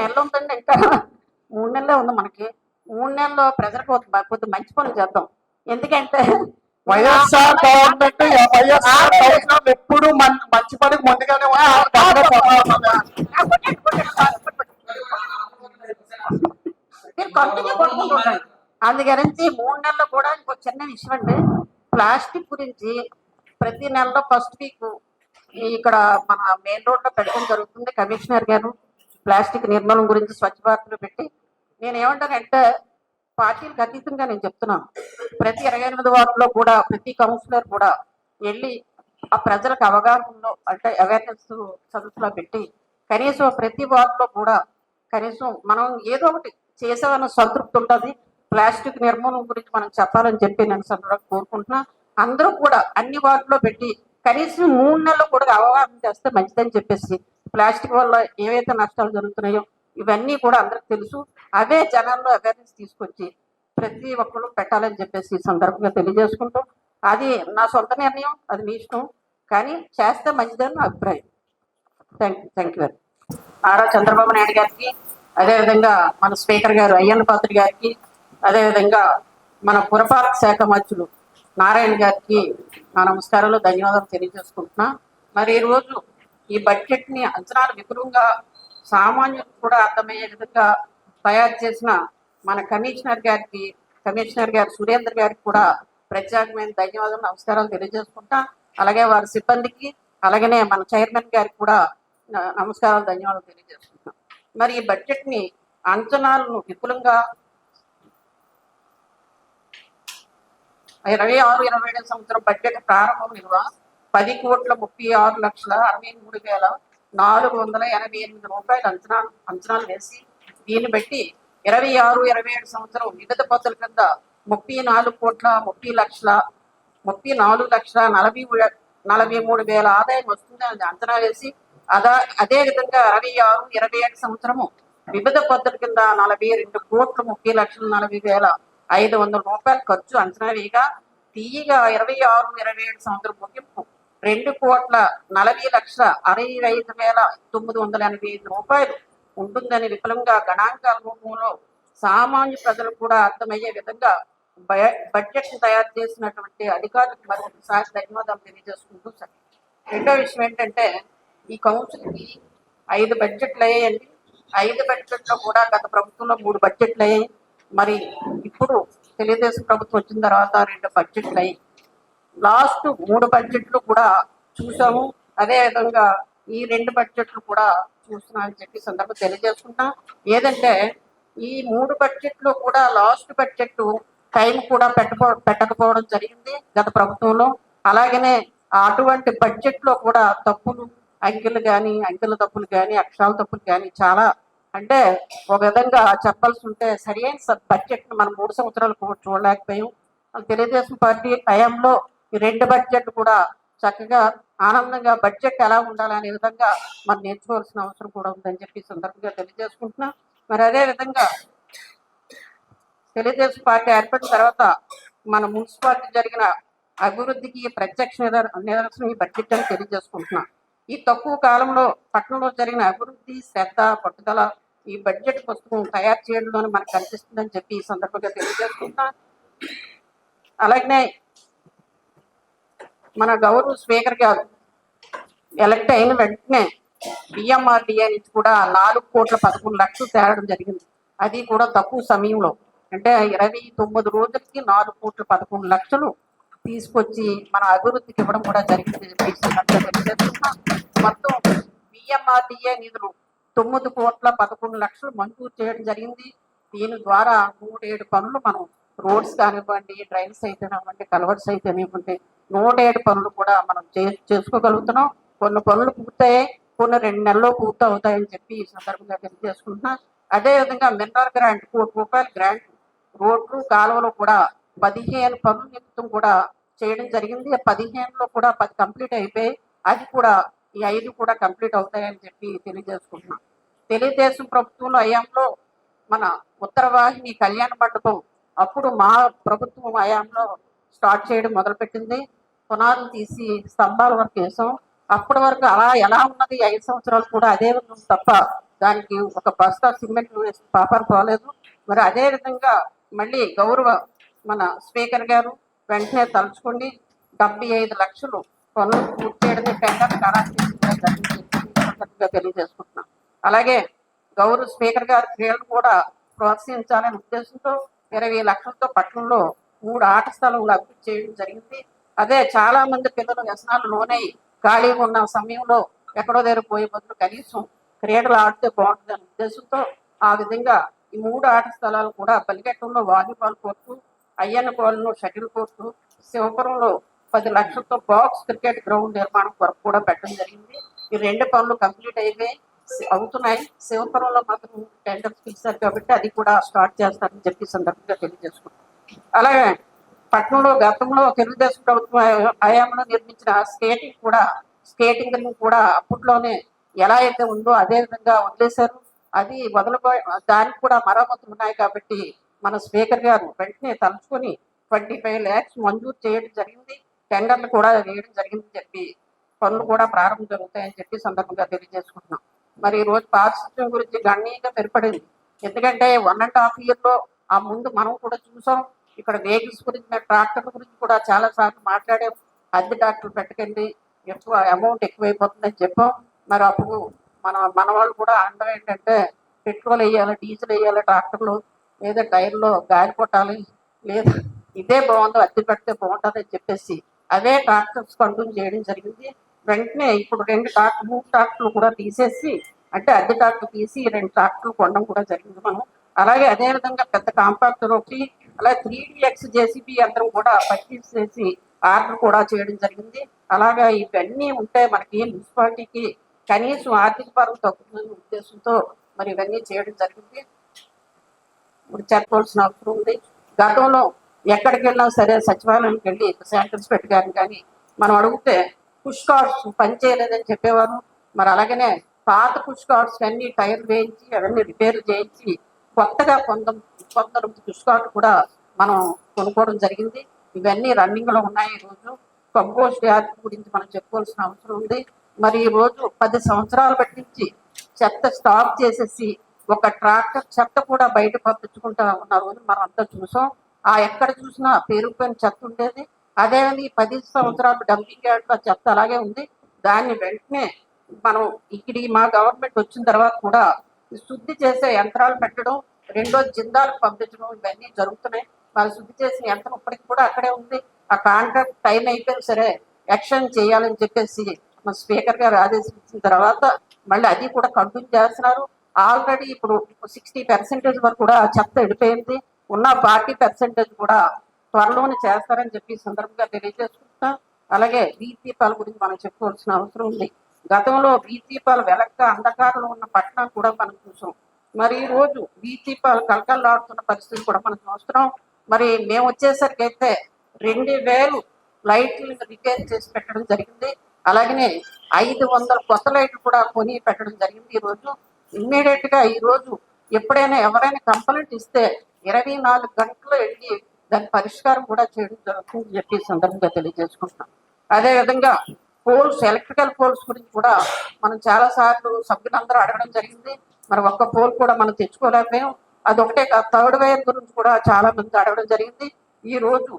నెలలు ఉందండి ఇంకా. మూడు నెలలే ఉంది మనకి. మూడు నెలల్లో ప్రజలకు కొద్ది మంచి పనులు చేద్దాం. ఎందుకంటే వైఎస్ఆర్ గవర్నమెంట్ వైఎస్ఆర్ ఎప్పుడు మంచి పనికి ముందుగానే. మీరు కంటిన్యూ అందు గురించి మూడు నెలలు కూడా ఇంకో చిన్న విషయం అండి. ప్లాస్టిక్ గురించి ప్రతి నెలలో ఫస్ట్ వీక్ ఇక్కడ మన మెయిన్ రోడ్లో పెట్టడం జరుగుతుంది కమిషనర్ గారు. ప్లాస్టిక్ నిర్మూలన గురించి స్వచ్ఛ భారత్లో పెట్టి నేను ఏమంటానంటే పార్టీలకు అతీతంగా నేను చెప్తున్నాను. ప్రతి ఇరవై ఎనిమిది వార్డులో కూడా ప్రతి కౌన్సిలర్ కూడా వెళ్ళి ఆ ప్రజలకు అవగాహనలో అంటే అవేర్నెస్ సదస్సులో పెట్టి కనీసం ప్రతి వార్డులో కూడా కనీసం మనం ఏదో ఒకటి చేసామన్న సంతృప్తి ఉంటుంది. ప్లాస్టిక్ నిర్మూలన గురించి మనం చెప్పాలని చెప్పి నేను సందర్భంగా కోరుకుంటున్నా. అందరూ కూడా అన్ని వార్డులో పెట్టి కనీసం మూడు నెలలు కూడా అవగాహన చేస్తే మంచిదని చెప్పేసి ప్లాస్టిక్ వల్ల ఏవైతే నష్టాలు జరుగుతున్నాయో ఇవన్నీ కూడా అందరికి తెలుసు. అవే జనాల్లో అవేర్నెస్ తీసుకొచ్చి ప్రతి ఒక్కరు పెట్టాలని చెప్పేసి ఈ సందర్భంగా తెలియజేసుకుంటూ అది నా సొంత నిర్ణయం అది మీ ఇష్టం. కానీ చేస్తే మంచిదని నా అభిప్రాయం. Thank you thank you Nara Chandrababu Naidu గారికి అదేవిధంగా మన స్పీకర్ గారు అయ్యన్న పాత్రి గారికి అదేవిధంగా మన పురపాలక శాఖ మంత్రులు నారాయణ గారికి నా నమస్కారాలు ధన్యవాదాలు తెలియజేసుకుంటున్నా. మరి ఈ రోజు ఈ బడ్జెట్ని అంచనాలు విపులంగా సామాన్యులకు కూడా అర్థమయ్యే విధంగా తయారు చేసిన మన కమిషనర్ గారికి కమిషనర్ గారు సురేంద్ర గారికి కూడా ప్రత్యేకమైన ధన్యవాదాలు నమస్కారాలు తెలియజేసుకుంటా. అలాగే వారి సిబ్బందికి అలాగనే మన చైర్మన్ గారికి కూడా నమస్కారాలు ధన్యవాదాలు తెలియజేసుకుంటాం మరి ఈ బడ్జెట్ని అంచనాలను విపులంగా ఇరవై ఆరు ఇరవై ఏడు సంవత్సరం బడ్జెట్ ప్రారంభం విలువ పది కోట్ల ముప్పై ఆరు లక్షల అరవై మూడు వేల నాలుగు వందల ఎనభై ఎనిమిది రూపాయలు అంచనా అంచనాలు వేసి దీన్ని బట్టి ఇరవై ఆరు ఇరవై ఏడు సంవత్సరం వివిధ పద్ధతుల కింద ముప్పై నాలుగు కోట్ల ముప్పై లక్షల ముప్పై నాలుగు లక్షల నలభై నలభై మూడు వేల ఆదాయం వస్తుందని అంచనా వేసి అదా అదే విధంగా అరవై ఆరు ఇరవై ఏడు సంవత్సరము వివిధ పద్ధతుల కింద నలభై రెండు కోట్ల ముప్పై లక్షల నలభై వేల ఐదు వందల రూపాయల ఖర్చు అంచనా వేయగా తీయగా ఇరవై ఆరు ఇరవై ఏడు సంవత్సరం ముగింపు రెండు కోట్ల నలభై లక్షల అరవై ఐదు వేల తొమ్మిది వందల ఎనభై ఐదు రూపాయలు ఉంటుందని విపులంగా గణాంకాల రూపంలో సామాన్య ప్రజలకు కూడా అర్థమయ్యే విధంగా బడ్జెట్ తయారు చేసినటువంటి అధికారులకు మరొకసారి ధన్యవాదాలు తెలియజేసుకుంటూ సార్ రెండో విషయం ఏంటంటే ఈ కౌన్సిల్కి ఐదు బడ్జెట్లు అయ్యాయండి. ఐదు బడ్జెట్లో కూడా గత ప్రభుత్వంలో మూడు బడ్జెట్లు అయ్యాయి. మరి ఇప్పుడు తెలుగుదేశం ప్రభుత్వం వచ్చిన తర్వాత రెండు బడ్జెట్లు అయ్యాయి. లాస్ట్ మూడు బడ్జెట్లు కూడా చూసాము. అదే విధంగా ఈ రెండు బడ్జెట్లు కూడా చూస్తున్నామని చెప్పి సందర్భం తెలియజేసుకుంటాం ఏదంటే ఈ మూడు బడ్జెట్లు కూడా లాస్ట్ బడ్జెట్ టైం కూడా పెట్టపో పెట్టకపోవడం జరిగింది గత ప్రభుత్వంలో. అలాగనే అటువంటి బడ్జెట్లో కూడా తప్పులు అంకెలు కానీ అంకెల తప్పులు కానీ అక్షరాల తప్పులు కానీ చాలా అంటే ఒక విధంగా చెప్పాల్సి ఉంటే సరైన బడ్జెట్ మనం మూడు సంవత్సరాలు కూడా చూడలేకపోయాం. తెలుగుదేశం పార్టీ టైంలో ఈ రెండు బడ్జెట్ కూడా చక్కగా ఆనందంగా బడ్జెట్ ఎలా ఉండాలనే విధంగా మనం నేర్చుకోవాల్సిన అవసరం కూడా ఉందని చెప్పి సందర్భంగా తెలియజేసుకుంటున్నా. మరి అదే విధంగా తెలుగుదేశం పార్టీ ఏర్పడిన తర్వాత మన మున్సిపాలిటీ జరిగిన అభివృద్ధికి ప్రత్యక్ష నిదర్శనం ఈ బడ్జెట్ అని తెలియజేసుకుంటున్నాం. ఈ తక్కువ కాలంలో పట్టణంలో జరిగిన అభివృద్ధి శ్రద్ధ పట్టుదల ఈ బడ్జెట్ పుస్తకం తయారు చేయడంలోనే మనకు కనిపిస్తుందని చెప్పి ఈ సందర్భంగా తెలియజేసుకుంటున్నా. అలాగే మన గౌరవ స్పీకర్ గారు ఎలక్ట్ అయిన వెంటనే బిఎంఆర్డిఏ నుంచి కూడా నాలుగు కోట్ల పదకొండు లక్షలు తేవడం జరిగింది. అది కూడా తక్కువ సమయంలో. అంటే ఇరవై తొమ్మిది రోజులకి నాలుగు కోట్ల పదకొండు లక్షలు తీసుకొచ్చి మన అభివృద్ధికి ఇవ్వడం కూడా జరిగింది. మొత్తం బిఎంఆర్డిఏ నిధులు తొమ్మిది కోట్ల పదకొండు లక్షలు మంజూరు చేయడం జరిగింది. దీని ద్వారా మూడేడు పనులు మనం రోడ్స్ కానివ్వండి డ్రైన్స్ అయితేనివ్వండి కలవర్స్ అయితేనివ్వండి నూట ఏడు పనులు కూడా మనం చే చేసుకోగలుగుతున్నాం. కొన్ని పనులు పూర్తయ్యాయి కొన్ని రెండు నెలల్లో పూర్తి అవుతాయని చెప్పి ఈ సందర్భంగా తెలియజేసుకుంటున్నా. అదేవిధంగా మినరల్ గ్రాంట్ కోటి రూపాయల గ్రాంట్ రోడ్లు కాలువలు కూడా పదిహేను పనుల నిమిత్తం కూడా చేయడం జరిగింది. పదిహేనులో కూడా పది కంప్లీట్ అయిపోయి అది కూడా ఈ ఐదు కూడా కంప్లీట్ అవుతాయని చెప్పి తెలియజేసుకుంటున్నాం. తెలుగుదేశం ప్రభుత్వంలో హయాంలో మన ఉత్తరవాహిని కళ్యాణ మండపం అప్పుడు మా ప్రభుత్వం హయాంలో స్టార్ట్ చేయడం మొదలుపెట్టింది. పునాదులు తీసి స్తంభాల వరకు వేసాం. అప్పటి వరకు అలా ఎలా ఉన్నది ఐదు సంవత్సరాలు కూడా అదే విధంగా తప్ప దానికి ఒక బస్తా సిమెంట్ వేసి పాపర్ పోలేదు. మరి అదే విధంగా మళ్ళీ గౌరవ మన స్పీకర్ గారు వెంటనే తలుచుకుని డెబ్బై ఐదు లక్షలు పనులు పూర్తి చేయడమే టెండర్ ఖరారు తెలియజేసుకుంటున్నాం. అలాగే గౌరవ స్పీకర్ గారి క్రియలు కూడా ప్రోత్సహించాలనే ఉద్దేశంతో ఇరవై లక్షలతో పట్టణంలో మూడు ఆట స్థలములు అభివృద్ధి చేయడం జరిగింది. అదే చాలా మంది పిల్లలు వ్యసనాలు లోనై ఖాళీగా ఉన్న సమయంలో ఎక్కడో దగ్గర పోయే బదులు కనీసం క్రీడలు ఆడితే బాగుంటుంది అనే ఉద్దేశంతో ఆ విధంగా ఈ మూడు ఆట స్థలాలు కూడా బలిగట్టంలో వాలీబాల్ కోర్టు అయ్యన్నపాలెంలో షటిల్ కోర్టు శివపురంలో పది లక్షలతో బాక్స్ క్రికెట్ గ్రౌండ్ నిర్మాణం కొరకు కూడా పెట్టడం జరిగింది. ఈ రెండు పనులు కంప్లీట్ అయిపోయి అవుతున్నాయి. శివపురంలో మాత్రం టెండర్స్ పిలిచారు కాబట్టి అది కూడా స్టార్ట్ చేస్తారని చెప్పి సందర్భంగా తెలియజేసుకుంటాం అలాగే పట్టణంలో గతంలో తెలుగుదేశం ప్రభుత్వం హయాంలో నిర్మించిన స్కేటింగ్ కూడా స్కేటింగ్ కూడా అప్పట్లోనే ఎలా అయితే ఉందో అదే విధంగా వదిలేశారు. అది వదలబో దానికి కూడా మరమ్మతులు ఉన్నాయి కాబట్టి మన స్పీకర్ గారు వెంటనే తలుచుకొని ట్వంటీ ఫైవ్ ల్యాక్స్ మంజూరు చేయడం జరిగింది. టెండర్లు కూడా వేయడం జరిగిందని చెప్పి పనులు కూడా ప్రారంభం జరుగుతాయని చెప్పి సందర్భంగా తెలియజేసుకుంటున్నాం. మరి ఈ రోజు పారిశుద్ధ్యం గురించి గణనీయంగా మెరుగుపడింది ఎందుకంటే వన్ అండ్ హాఫ్ ఇయర్లో ఆ ముందు మనం కూడా చూసాం. ఇక్కడ వెహికల్స్ గురించి ట్రాక్టర్ ట్రాక్టర్ల గురించి కూడా చాలా సార్లు మాట్లాడాం. అద్దె ట్రాక్టర్ పెట్టకండి ఎక్కువ అమౌంట్ ఎక్కువైపోతుందని చెప్పాం. మరి అప్పుడు మన మన వాళ్ళు కూడా అందరం ఏంటంటే పెట్రోల్ వేయాలి డీజిల్ వేయాలి ట్రాక్టర్లు లేదా టైర్లో గాలి కొట్టాలి? లేదా ఇదే బాగుందో అద్దె పెడితే బాగుంటుంది అని చెప్పేసి అదే ట్రాక్టర్స్ కంటిన్యూ చేయడం జరిగింది. వెంటనే ఇప్పుడు రెండు ట్రాక్టర్ మూడు ట్రాక్టర్లు కూడా తీసేసి అంటే అద్దె ట్రాక్టర్ తీసి రెండు ట్రాక్టర్లు కొనడం కూడా జరిగింది మనం. అలాగే అదే విధంగా పెద్ద కాంపాక్టర్ ఒకటి అలాగే త్రీ డిఎక్స్ జేసీబీ యంత్రం కూడా పర్చేస్ చేసి ఆర్డర్ కూడా చేయడం జరిగింది. అలాగా ఇవన్నీ ఉంటే మనకి మున్సిపాలిటీకి కనీసం ఆర్థిక పరం తగ్గుతుందనే ఉద్దేశంతో మరి ఇవన్నీ చేయడం జరిగింది. ఇప్పుడు చెప్పవలసిన అవసరం ఉంది. గతంలో ఎక్కడికి వెళ్ళినా సరే సచివాలయానికి వెళ్ళి శాంపిల్స్ పెట్టగాను కానీ మనం అడిగితే పుష్ కార్డ్స్ పనిచేయలేదని చెప్పేవారు. మరి అలాగనే పాత పుష్ కార్డ్స్ అన్ని టైర్ వేయించి అవన్నీ రిపేర్ చేయించి కొత్తగా కొంత కొందరు పుష్కార్డ్ కూడా మనం కొనుక్కోవడం జరిగింది. ఇవన్నీ రన్నింగ్లో ఉన్నాయి ఈరోజు. రోజు కంపోస్ట్ యార్డ్ గురించి మనం చెప్పుకోవాల్సిన అవసరం ఉంది. మరి ఈ రోజు పది సంవత్సరాలు పట్టించి చెత్త స్టాప్ చేసేసి ఒక ట్రాక్టర్ చెత్త కూడా బయట పంపించుకుంటా ఉన్న రోజు మనం అంతా చూసాం. ఆ ఎక్కడ చూసినా పేరుపోయిన చెత్త ఉండేది. అదే ఈ పది సంవత్సరాలు డంపింగ్ యార్డ్ చెత్త అలాగే ఉంది. దాన్ని వెంటనే మనం ఇక్కడ మా గవర్నమెంట్ వచ్చిన తర్వాత కూడా శుద్ధి చేసే యంత్రాలు పెట్టడం రెండో జిందాలు పంపించడం ఇవన్నీ జరుగుతున్నాయి. వాళ్ళు శుద్ధి చేసిన యంత్రం ఇప్పటికి కూడా అక్కడే ఉంది. ఆ కాంట్రాక్ట్ టైం అయిపోయిన సరే యాక్షన్ చేయాలని చెప్పేసి మన స్పీకర్ గారు ఆదేశించిన తర్వాత మళ్ళీ అది కూడా కంటిన్యూ చేస్తున్నారు. ఆల్రెడీ ఇప్పుడు సిక్స్టీ పర్సెంటేజ్ వరకు కూడా చెత్త వెళ్ళిపోయింది ఉన్న ఫార్టీ పర్సెంటేజ్ కూడా త్వరలోనే చేస్తారని చెప్పి సందర్భంగా తెలియజేసుకుంటా. అలాగే వీధి దీపాల గురించి మనం చెప్పుకోవాల్సిన అవసరం ఉంది. గతంలో వీధి దీపాలు వెలక్క అంధకారంలో ఉన్న పట్టణం కూడా మనం చూసాం. మరి ఈ రోజు వీధి దీపాలు కలకల్లాడుతున్న పరిస్థితి కూడా మనం చూస్తున్నాం. మరి మేము వచ్చేసరికి అయితే రెండు వేలు లైట్లు రిపేర్ చేసి పెట్టడం జరిగింది. అలాగనే ఐదు వందల కొత్త లైట్లు కూడా కొని పెట్టడం జరిగింది ఈ రోజు. ఈరోజు గా ఈ రోజు ఎప్పుడైనా ఎవరైనా కంప్లైంట్ ఇస్తే ఇరవై నాలుగు గంటలు వెళ్ళి దాని పరిష్కారం కూడా చేయడం జరుగుతుందని చెప్పి సందర్భంగా తెలియజేసుకుంటున్నాం. అదే విధంగా పోల్స్ ఎలక్ట్రికల్ పోల్స్ గురించి కూడా మనం చాలా సార్లు సభ్యులందరూ అడగడం జరిగింది. మరి ఒక్క పోల్ కూడా మనం తెచ్చుకోలేకపోయాం. అదొకటే థర్డ్ వైర్ గురించి కూడా చాలా మంది అడగడం జరిగింది. ఈ రోజు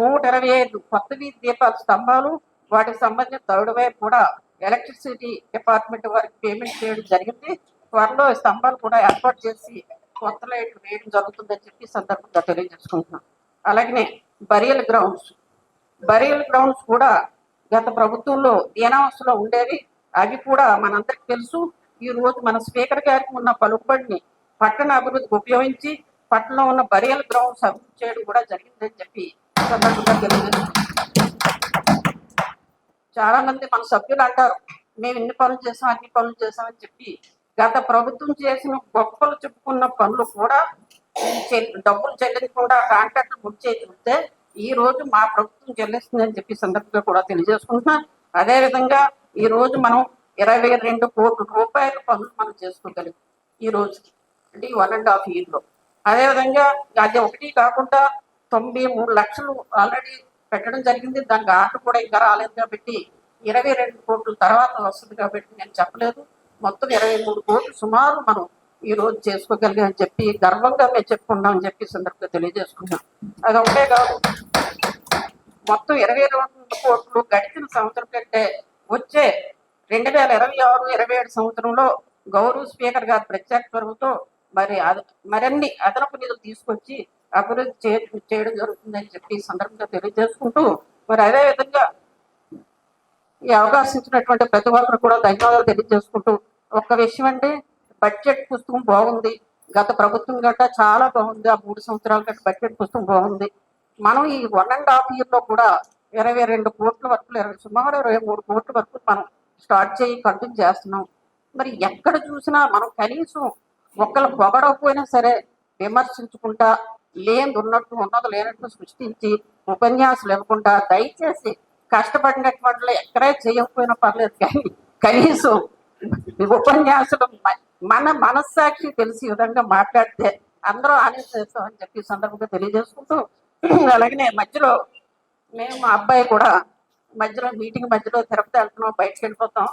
నూట ఇరవై ఐదు కొత్త వీధి దీపాల స్తంభాలు వాటికి సంబంధించిన థర్డ్ వైర్ కూడా ఎలక్ట్రిసిటీ డిపార్ట్మెంట్ వారికి పేమెంట్ చేయడం జరిగింది. త్వరలో స్తంభాలు కూడా ఏర్పాటు చేసి కొత్త లైట్లు వేయడం జరుగుతుందని చెప్పి సందర్భంగా తెలియజేసుకుంటున్నాం. అలాగనే బరియల్ గ్రౌండ్స్. బరియల్ గ్రౌండ్స్ కూడా గత ప్రభుత్వంలో దీనావస్థలో ఉండేవి. అవి కూడా మనందరికి తెలుసు. ఈ రోజు మన స్పీకర్ గారికి ఉన్న పలుకుబడిని పట్టణ అభివృద్ధికి ఉపయోగించి పట్టణంలో ఉన్న బరియల్ గ్రౌండ్స్ అభివృద్ధి చేయడం కూడా జరిగిందని చెప్పి సందర్భంగా తెలియజేస్తున్నాం చాలా మంది మన సభ్యులు అంటారు మేము ఇన్ని పనులు చేసాం అన్ని పనులు చేసామని చెప్పి గత ప్రభుత్వం చేసిన గొప్పలు చెప్పుకున్న పనులు కూడా డబ్బులు చెల్లించకుండా కాంట్రాక్ట్ బుక్ ఉంటే ఈ రోజు మా ప్రభుత్వం చెల్లిస్తుందని చెప్పి సందర్భంగా కూడా తెలియజేసుకుంటున్నాం. అదే విధంగా ఈ రోజు మనం ఇరవై రెండు కోట్ల రూపాయల పనులు మనం చేసుకోగలిగాం ఈ రోజు. అంటే వన్ అండ్ హాఫ్ ఇయర్లో అదే విధంగా అది ఒకటి కాకుండా తొంభై మూడు లక్షలు ఆల్రెడీ పెట్టడం జరిగింది. దానికి ఆర్డర్ కూడా ఇంకా రాలేదు కాబట్టి ఇరవై రెండు కోట్ల తర్వాత వస్తుంది కాబట్టి నేను చెప్పలేదు. మొత్తం ఇరవై మూడు కోట్లు సుమారు మనం ఈ రోజు చేసుకోగలిగామని చెప్పి గర్వంగా మేము చెప్పుకున్నామని చెప్పి సందర్భంగా తెలియజేసుకున్నాం. అది ఒకటే కాదు. మొత్తం ఇరవై రెండు కోట్లు గడిచిన సంవత్సరం కంటే వచ్చే రెండు వేల ఇరవై ఆరు ఇరవై ఏడు సంవత్సరంలో గౌరవ స్పీకర్ గారి ప్రత్యేక పరువుతో మరి అద- మరిన్ని అదనపు నిధులు తీసుకొచ్చి అభివృద్ధి చే- చేయడం జరుగుతుందని చెప్పి సందర్భంగా తెలియజేసుకుంటూ మరి అదే విధంగా ఈ అవకాశం ఇచ్చినటువంటి ప్రతి ఒక్కరు కూడా ధన్యవాదాలు తెలియజేసుకుంటూ ఒక్క విషయం అంటే బడ్జెట్ పుస్తకం బాగుంది. గత ప్రభుత్వం గట్ట చాలా బాగుంది. ఆ మూడు సంవత్సరాల గట్ట బడ్జెట్ పుస్తకం బాగుంది. మనం ఈ వన్ అండ్ హాఫ్ ఇయర్లో కూడా ఇరవై రెండు కోట్ల వరకు ఇరవై సుమారు ఇరవై మూడు కోట్ల వరకు మనం స్టార్ట్ చేయి కంటిన్యూ చేస్తున్నాం. మరి ఎక్కడ చూసినా మనం కనీసం ఒకళ్ళు పొగడకపోయినా సరే విమర్శించుకుంటా లేని ఉన్నట్టు ఉన్నది లేనట్టు సృష్టించి ఉపన్యాసాలు ఇవ్వకుండా దయచేసి కష్టపడినటువంటి వాళ్ళు ఎక్కడే చేయకపోయినా పర్లేదు కానీ కనీసం ఈ మన మనస్సాక్షి తెలిసి విధంగా మాట్లాడితే అందరూ ఆనందిస్తామని చెప్పి సందర్భంగా తెలియజేసుకుంటూ అలాగనే మధ్యలో మేము మా అబ్బాయి కూడా మధ్యలో మీటింగ్ మధ్యలో తిరుపతి వెళ్తున్నాం బయటకు వెళ్ళిపోతాం.